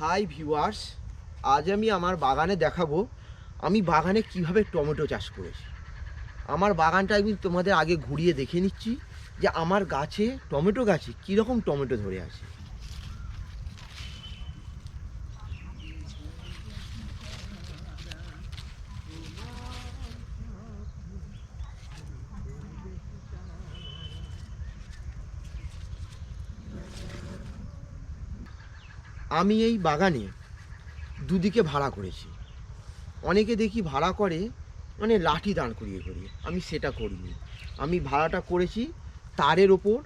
Hi viewers আজ আমি আমার বাগানে দেখাবো, আমি বাগানে কীভাবে টমেটো চাষ করেছি। আমার বাগানটা আমি তোমাদের আগে ঘুরিয়ে দেখে নিচ্ছি যে আমার গাছে টমেটো গাছে কীরকম টমেটো ধরে আছে। আমি এই বাগানে দুদিকে ভাড়া করেছি। অনেকে দেখি ভাড়া করে মানে লাঠি দাঁড় করিয়ে করিয়ে। আমি সেটা করিনি। আমি ভাড়াটা করেছি তারের ওপর,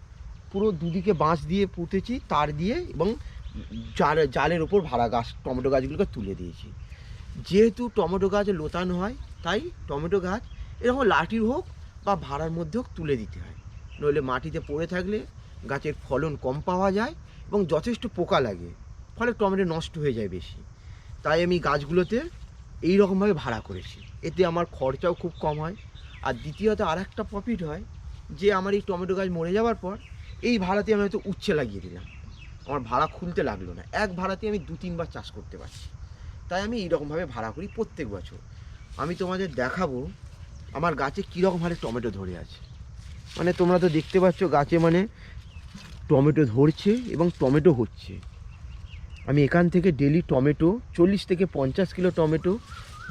পুরো দুদিকে বাঁশ দিয়ে পুঁতেছি, তার দিয়ে এবং জাল জালের ওপর ভাড়া গাছ, টমেটো গাছগুলোকে তুলে দিয়েছি। যেহেতু টমেটো গাছ লোতানো হয়, তাই টমেটো গাছ এরকম লাঠির হোক বা ভাড়ার মধ্যে হোক তুলে দিতে হয়। নইলে মাটিতে পড়ে থাকলে গাছের ফলন কম পাওয়া যায় এবং যথেষ্ট পোকা লাগে। ফলে টমেটো নষ্ট হয়ে যায় বেশি। তাই আমি গাছগুলোতে এই রকমভাবে ভাড়া করেছি। এতে আমার খরচাও খুব কম হয়। আর দ্বিতীয়ত আর একটা প্রফিট হয় যে আমার এই টমেটো গাছ মরে যাওয়ার পর এই ভাড়াতে আমি হয়তো উচ্ছে লাগিয়ে দিলাম। আমার ভাড়া খুলতে লাগল না। এক ভাড়াতে আমি দু তিনবার চাষ করতে পারছি। তাই আমি এইরকমভাবে ভাড়া করি প্রত্যেক বছর। আমি তোমাদের দেখাবো আমার গাছে কীরকম কীরকমভাবে টমেটো ধরে আছে। মানে তোমরা তো দেখতে পাচ্ছ গাছে মানে টমেটো ধরছে এবং টমেটো হচ্ছে। আমি এখান থেকে ডেলি টমেটো চল্লিশ থেকে পঞ্চাশ কিলো টমেটো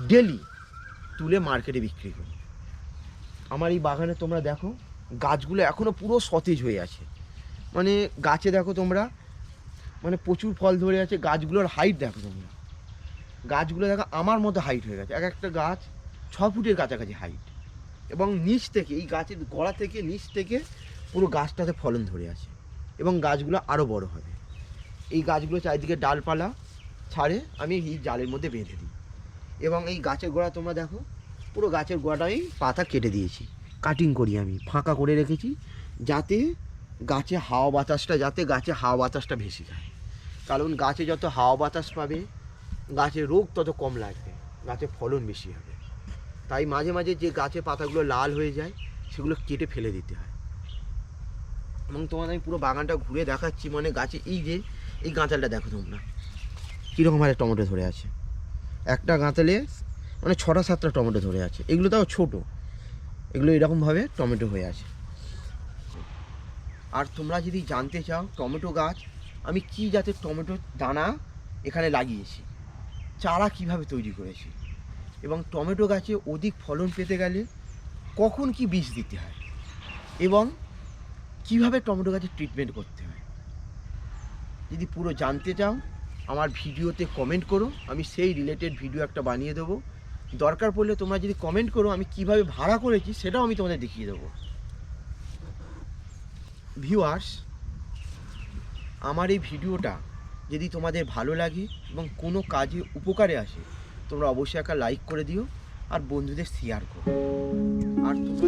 ডেলি তুলে মার্কেটে বিক্রি করি। আমার এই বাগানে তোমরা দেখো, গাছগুলো এখনও পুরো সতেজ হয়ে আছে। মানে গাছে দেখো তোমরা মানে প্রচুর ফল ধরে আছে, গাছগুলোর হাইট দেখো তোমরা। গাছগুলো দেখো আমার মতো হাইট হয়ে গেছে। এক একটা গাছ ছ ফুটের কাছাকাছি হাইট এবং নিচ থেকে, এই গাছের গোড়া থেকে, নিচ থেকে পুরো গাছটাতে ফলন ধরে আছে। এবং গাছগুলো আরও বড় হবে। এই গাছগুলো চারিদিকে ডালপালা ছাড়ে আমি এই জালের মধ্যে বেঁধে দিই। এবং এই গাছের গোড়া তোমরা দেখো, পুরো গাছের গোড়াটাই পাতা কেটে দিয়েছি। কাটিং করি আমি, ফাঁকা করে রেখেছি যাতে গাছে হাওয়া বাতাসটা, যাতে গাছে হাওয়া বাতাসটা ভেসে যায়। কারণ গাছে যত হাওয়া বাতাস পাবে, গাছে রোগ তত কম লাগবে, গাছে ফলন বেশি হবে। তাই মাঝে মাঝে যে গাছে পাতাগুলো লাল হয়ে যায়, সেগুলো কেটে ফেলে দিতে হয়। এবং তোমাদের আমি পুরো বাগানটা ঘুরে দেখাচ্ছি মানে গাছে এই যে এই গাঁতালটা দেখো তোমরা। কীরকম হারে টমেটো ধরে আছে। একটা গাঁতালে মানে ছটা সাতটা টমেটো ধরে আছে। এগুলো তাও ছোটো। এগুলো এরকমভাবে টমেটো হয়ে আছে। আর তোমরা যদি জানতে চাও টমেটো গাছ, আমি কি জাতের টমেটো দানা এখানে লাগিয়েছি? চারা কীভাবে তৈরি করেছি? এবং টমেটো গাছে অধিক ফলন পেতে গেলে কখন কি বীজ দিতে হয়? এবং কীভাবে টমেটো গাছে ট্রিটমেন্ট করতে হয়? যদি পুরো জানতে চাও, আমার ভিডিওতে কমেন্ট করো, আমি সেই রিলেটেড ভিডিও একটা বানিয়ে দেবো। দরকার পড়লে তোমরা যদি কমেন্ট করো, আমি কীভাবে ভাড়া করেছি সেটাও আমি তোমাদের দেখিয়ে দেবো। ভিউয়ার্স আমার এই ভিডিওটা যদি তোমাদের ভালো লাগে এবং কোনো কাজে উপকারে আসে, তোমরা অবশ্যই একটা লাইক করে দিও আর বন্ধুদের শেয়ার করো। আর তোমরা